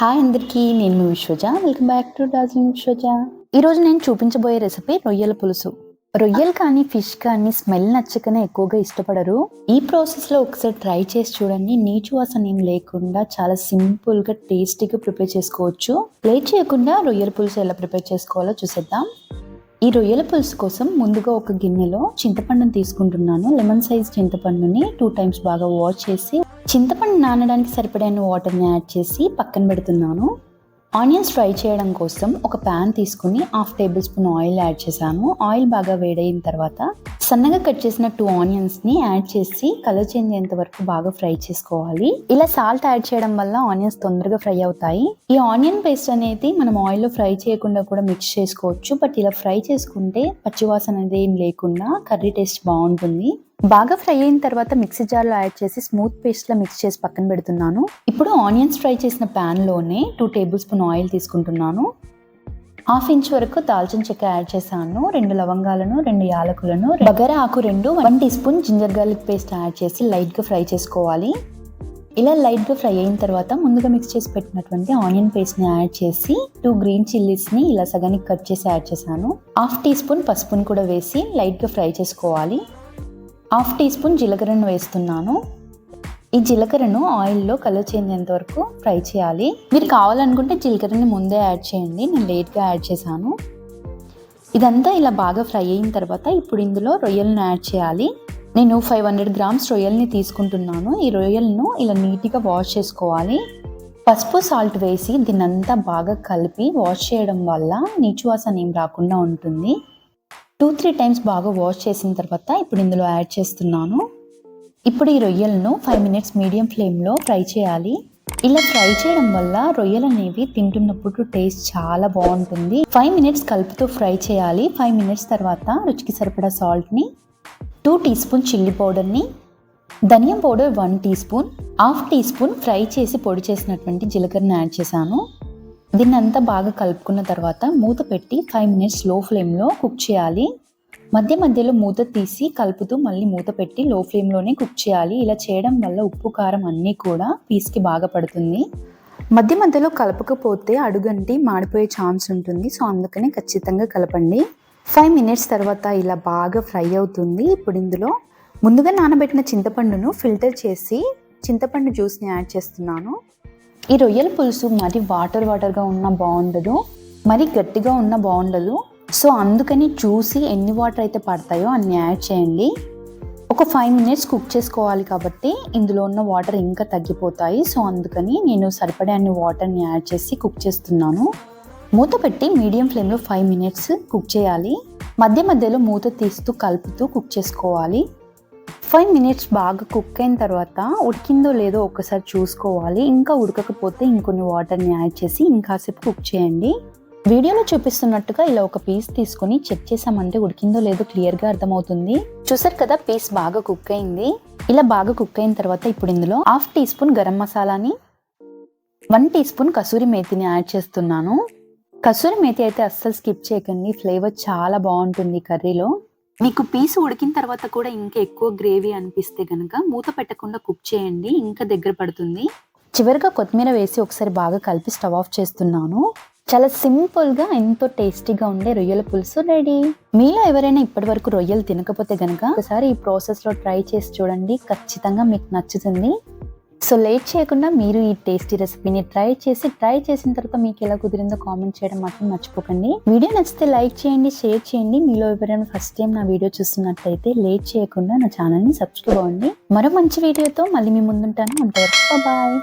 Hi అందరికీ నేను మీ Vishwaja. Welcome back to Darjeeling Vishwaja. ఈరోజు నేను చూపించబోయే రెసిపీ రొయ్యల పులుసు. రొయ్యలు కానీ ఫిష్ కానీ స్మెల్ నచ్చకనే ఎక్కువగా ఇష్టపడరు. ఈ ప్రాసెస్లో ఒకసారి ట్రై చేసి చూడండి. నీచు వాసన ఏం లేకుండా చాలా సింపుల్గా టేస్టీగా ప్రిపేర్ చేసుకోవచ్చు. లేట్ చేయకుండా రొయ్యల పులుసు ఎలా ప్రిపేర్ చేసుకోవాలో చూసేద్దాం. ఈ రొయ్యల పులుసు కోసం ముందుగా ఒక గిన్నెలో చింతపండుని తీసుకుంటున్నాను. లెమన్ సైజ్ చింతపండుని టూ టైమ్స్ బాగా వాష్ చేసి చింతపండు నానడానికి సరిపడైన వాటర్ని యాడ్ చేసి పక్కన పెడుతున్నాను. ఆనియన్స్ ఫ్రై చేయడం కోసం ఒక ప్యాన్ తీసుకుని half tablespoon oil add చేశాను. ఆయిల్ బాగా వేడైన తర్వాత సన్నగా కట్ చేసిన టూ ఆనియన్స్ని యాడ్ చేసి కలర్ చేంజ్ అయ్యేంత వరకు బాగా ఫ్రై చేసుకోవాలి. ఇలా సాల్ట్ యాడ్ చేయడం వల్ల ఆనియన్స్ తొందరగా ఫ్రై అవుతాయి. ఈ ఆనియన్ పేస్ట్ అనేది మనం ఆయిల్లో ఫ్రై చేయకుండా కూడా మిక్స్ చేసుకోవచ్చు. బట్ ఇలా ఫ్రై చేసుకుంటే పచ్చివాసన అనేది ఏం లేకుండా కర్రీ టేస్ట్ బాగుంటుంది. బాగా ఫ్రై అయిన తర్వాత మిక్సీ జార్లో యాడ్ చేసి స్మూత్ పేస్ట్లా మిక్స్ చేసి పక్కన పెడుతున్నాను. ఇప్పుడు ఆనియన్స్ ఫ్రై చేసిన ప్యాన్లోనే టూ టేబుల్ స్పూన్ ఆయిల్ తీసుకుంటున్నాను. హాఫ్ ఇంచ్ వరకు దాల్చిన చెక్క యాడ్ చేశాను. రెండు లవంగాలను రెండు యాలకులను బగర ఆకు రెండు one teaspoon ginger garlic paste add చేసి లైట్గా ఫ్రై చేసుకోవాలి. ఇలా లైట్గా ఫ్రై అయిన తర్వాత ముందుగా మిక్స్ చేసి పెట్టినటువంటి ఆనియన్ పేస్ట్ని యాడ్ చేసి టూ గ్రీన్ చిల్లీస్ని ఇలా సగానికి కట్ చేసి యాడ్ చేశాను. హాఫ్ టీ స్పూన్ పసుపుని కూడా వేసి లైట్గా ఫ్రై చేసుకోవాలి. హాఫ్ టీ స్పూన్ జీలకర్రను వేస్తున్నాను. ఈ జీలకర్రను ఆయిల్లో కలర్ చేంజేంత వరకు ఫ్రై చేయాలి. మీరు కావాలనుకుంటే జీలకర్రని ముందే యాడ్ చేయండి. నేను లేట్గా యాడ్ చేశాను. ఇదంతా ఇలా బాగా ఫ్రై అయిన తర్వాత ఇప్పుడు ఇందులో రొయ్యలను యాడ్ చేయాలి. నేను ఫైవ్ హండ్రెడ్ గ్రామ్స్ రొయ్యల్ని తీసుకుంటున్నాను. ఈ రొయ్యలను ఇలా నీట్గా వాష్ చేసుకోవాలి. పసుపు సాల్ట్ వేసి దీన్నంతా బాగా కలిపి వాష్ చేయడం వల్ల నీచు వాసన ఏం రాకుండా ఉంటుంది. టూ త్రీ టైమ్స్ బాగా వాష్ చేసిన తర్వాత ఇప్పుడు ఇందులో యాడ్ చేస్తున్నాను. ఇప్పుడు ఈ రొయ్యలను ఫైవ్ మినిట్స్ మీడియం ఫ్లేమ్లో ఫ్రై చేయాలి. ఇలా ఫ్రై చేయడం వల్ల రొయ్యలు అనేవి తింటున్నప్పుడు టేస్ట్ చాలా బాగుంటుంది. ఫైవ్ మినిట్స్ కలుపుతూ ఫ్రై చేయాలి. ఫైవ్ మినిట్స్ తర్వాత రుచికి సరిపడా సాల్ట్ని టూ టీ స్పూన్ చిల్లీ పౌడర్ని ధనియం powder one teaspoon half teaspoon fry చేసి పొడి చేసినటువంటి జీలకర్రని యాడ్ చేశాను. దీన్ని అంతా బాగా కలుపుకున్న తర్వాత మూత పెట్టి ఫైవ్ మినిట్స్లో ఫ్లేమ్లో కుక్ చేయాలి. మధ్య మధ్యలో మూత తీసి కలుపుతూ మళ్ళీ మూత పెట్టి లో ఫ్లేమ్లోనే కుక్ చేయాలి. ఇలా చేయడం వల్ల ఉప్పు కారం అన్నీ కూడా పీస్కి బాగా పడుతుంది. మధ్య మధ్యలో కలపకపోతే అడుగంటి మాడిపోయే ఛాన్స్ ఉంటుంది. సో అందుకని ఖచ్చితంగా కలపండి. ఫైవ్ మినిట్స్ తర్వాత ఇలా బాగా ఫ్రై అవుతుంది. ఇప్పుడు ఇందులో ముందుగా నానబెట్టిన చింతపండును ఫిల్టర్ చేసి చింతపండు జ్యూస్ని యాడ్ చేస్తున్నాను. ఈ రొయ్యల పులుసు మరి వాటర్ వాటర్గా ఉన్న బాగుండదు మరి గట్టిగా ఉన్న బాగుండదు. సో అందుకని చూసి ఎన్ని వాటర్ అయితే పడతాయో అన్ని యాడ్ చేయండి. ఒక ఫైవ్ మినిట్స్ కుక్ చేసుకోవాలి కాబట్టి ఇందులో ఉన్న వాటర్ ఇంకా తగ్గిపోతాయి. సో అందుకని నేను సరిపడే అన్ని వాటర్ని యాడ్ చేసి కుక్ చేస్తున్నాను. మూత పెట్టి మీడియం ఫ్లేమ్లో ఫైవ్ మినిట్స్ కుక్ చేయాలి. మధ్య మధ్యలో మూత తీస్తూ కలుపుతూ కుక్ చేసుకోవాలి. ఫైవ్ మినిట్స్ బాగా కుక్ అయిన తర్వాత ఉడికిందో లేదో ఒకసారి చూసుకోవాలి. ఇంకా ఉడకకపోతే ఇంకొన్ని వాటర్ని యాడ్ చేసి ఇంకాసేపు కుక్ చేయండి. వీడియోలో చూపిస్తున్నట్టుగా ఇలా ఒక పీస్ తీసుకుని చెక్ చేసామంటే ఉడికిందో లేదో క్లియర్గా అర్థమవుతుంది. చూసారు కదా పీస్ బాగా కుక్ అయింది. ఇలా బాగా కుక్ అయిన తర్వాత ఇప్పుడు ఇందులో హాఫ్ టీ స్పూన్ గరం మసాలాని వన్ టీ స్పూన్ కసూరి మేతిని యాడ్ చేస్తున్నాను. కసూరి మేతి అయితే అస్సలు స్కిప్ చేయకండి ఫ్లేవర్ చాలా బాగుంటుంది కర్రీలో. మీకు పీసు ఉడికిన తర్వాత కూడా ఇంకా ఎక్కువ గ్రేవీ అనిపిస్తే కనుక మూత పెట్టకుండా కుక్ చేయండి ఇంకా దగ్గర పడుతుంది. చివరిగా కొత్తిమీర వేసి ఒకసారి బాగా కలిపి స్టవ్ ఆఫ్ చేస్తున్నాను. చాలా సింపుల్గా ఎంతో టేస్టీగా ఉండే రొయ్యల పులుసు రెడీ. మీలో ఎవరైనా ఇప్పటి వరకు రొయ్యలు తినకపోతే గనక ఒకసారి ఈ ప్రాసెస్లో ట్రై చేసి చూడండి. ఖచ్చితంగా మీకు నచ్చుతుంది. సో లేట్ చేయకుండా మీరు ఈ టేస్టీ రెసిపీని ట్రై చేసి ట్రై చేసిన తర్వాత మీకు ఎలా కుదిరిందో కామెంట్ చేయడం మాత్రం మర్చిపోకండి. వీడియో నచ్చితే లైక్ చేయండి షేర్ చేయండి. మీలో ఎవరైనా ఫస్ట్ టైం నా వీడియో చూస్తున్నట్లయితే లేట్ చేయకుండా నా ఛానల్ని సబ్స్క్రైబ్ అవ్వండి. మరో మంచి వీడియోతో మళ్ళీ మీ ముందుంటాను. అంతవరకు బాయ్